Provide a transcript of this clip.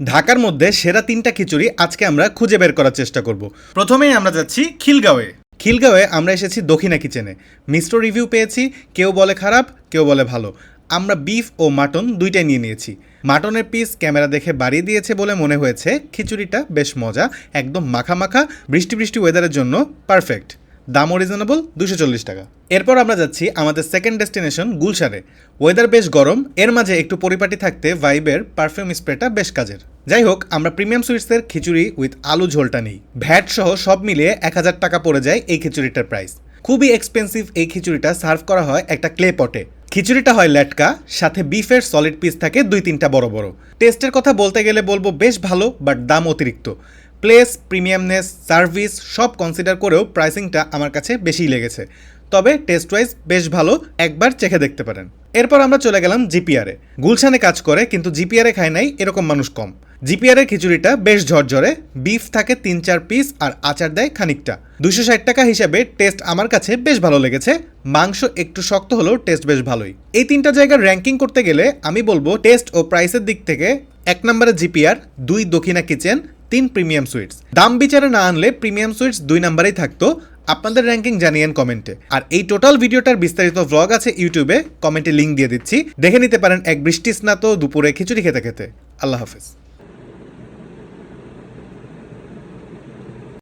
ঢাকার মধ্যে সেরা তিনটা খিচুড়ি আজকে আমরা খুঁজে বের করার চেষ্টা করব। প্রথমেই আমরা যাচ্ছি খিলগাঁওয়ে। খিলগাঁওয়ে আমরা এসেছি দক্ষিণা কিচেনে। মিশ্র রিভিউ পেয়েছি, কেউ বলে খারাপ, কেউ বলে ভালো। আমরা বিফ ও মাটন দুইটাই নিয়ে নিয়েছি। মাটনের পিস ক্যামেরা দেখে বাড়িয়ে দিয়েছে বলে মনে হয়েছে, খিচুড়িটা বেশ মজা, একদম মাখা মাখা, বৃষ্টি বৃষ্টি ওয়েদারের জন্য পারফেক্ট দামও রিজনেবল দুশো চল্লিশ টাকা। এরপর আমরা যাচ্ছি আমাদের সেকেন্ড ডেস্টিনেশন গুলশানে। ওয়েদার বেশ গরম, এর মাঝে একটু পরিপাটি থাকতে ভাইবের পারফিউম স্প্রেটা বেশ কাজের। যাই হোক, আমরা প্রিমিয়াম সুইটসের খিচুড়ি উইথ আলু ঝোলটা নিই। ভ্যাট সহ সব মিলিয়ে এক হাজার টাকা পড়ে যায় এই খিচুড়িটার প্রাইস খুবই এক্সপেন্সিভ এই খিচুড়িটা সার্ভ করা হয় একটা ক্লে পটে খিচুড়িটা হয় ল্যাটকা সাথে বিফের সলিড পিস থাকে দুই তিনটা বড় বড়। টেস্টের কথা বলতে গেলে বলব বেশ ভালো বাট দাম অতিরিক্ত। প্লেস, প্রিমিয়ামনেস, সার্ভিস সব কনসিডার করেও প্রাইসিংটা আমার কাছে বেশিই লেগেছে। তবে টেস্ট ওয়াইজ বেশ ভালো, একবার চেখে দেখতে পারেন। এরপর আমরা চলে গেলাম জিপিআরে গুলশানে কাজ করে, কিন্তু জিপিআরে খায় নাই এরকম মানুষ কম। জিপিআরের খিচুড়িটা বেশ ঝরঝরে বিফ থাকে তিন চার পিস আর আচার দেয় খানিকটা। দুশো ষাট টাকা হিসাবে টেস্ট আমার কাছে বেশ ভালো লেগেছে, মাংস একটু শক্ত হলেও টেস্ট বেশ ভালোই। এই তিনটা জায়গার র্যাঙ্কিং করতে গেলে আমি বলব টেস্ট ও প্রাইসের দিক থেকে, এক নম্বরে জিপিআর দুই দক্ষিণা কিচেন তিন প্রিমিয়াম সুইটস। দাম বিচারে না আনলে প্রিমিয়াম সুইটস দুই নাম্বারেই থাকতো। আপনাদের র্যাঙ্কিং জানিয়েন কমেন্টে। আর এই টোটাল ভিডিওটার বিস্তারিত ভ্লগ আছে ইউটিউবে, কমেন্টে লিঙ্ক দিয়ে দিচ্ছি। দেখে নিতে পারেন এক বৃষ্টি স্নাত দুপুরে খিচুড়ি খেতে খেতে। আল্লাহ হাফেজ।